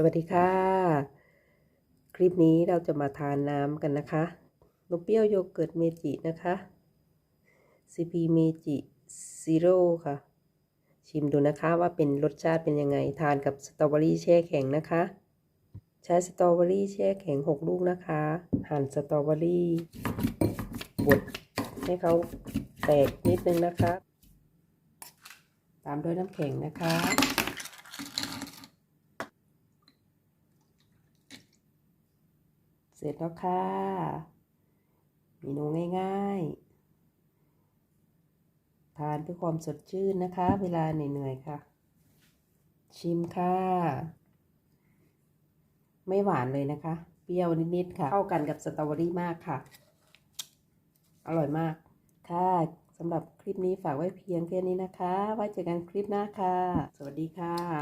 สวัสดีค่ะ คลิปนี้เราจะมาทานน้ำกันนะคะนมเปรี้ยวโยเกิร์ตเมจินะคะ CP เมจิซีโร่ค่ะ ชิมดูนะคะว่าเป็นรสชาติเป็นยังไง ทานกับสตรอเบอรี่แช่แข็งนะคะ ใช้สตรอเบอรี่แช่แข็ง 6 ลูกนะคะ หั่นสตรอเบอรี่บดให้เขาแตกนิดนึงนะคะ ตามด้วยน้ำแข็งนะคะ เสร็จแล้วค่ะเมนูง่ายๆ ทานเพื่อความสดชื่นนะคะ เวลาเหนื่อยๆค่ะ ชิมค่ะ ไม่หวานเลยนะคะ เปรี้ยวนิดๆค่ะ เข้ากันกับสตรอเบอรี่มากค่ะ อร่อยมากค่ะสำหรับคลิปนี้ฝากไว้เพียงแค่นี้นะคะ ไว้เจอกันคลิปหน้าค่ะ สวัสดีค่ะ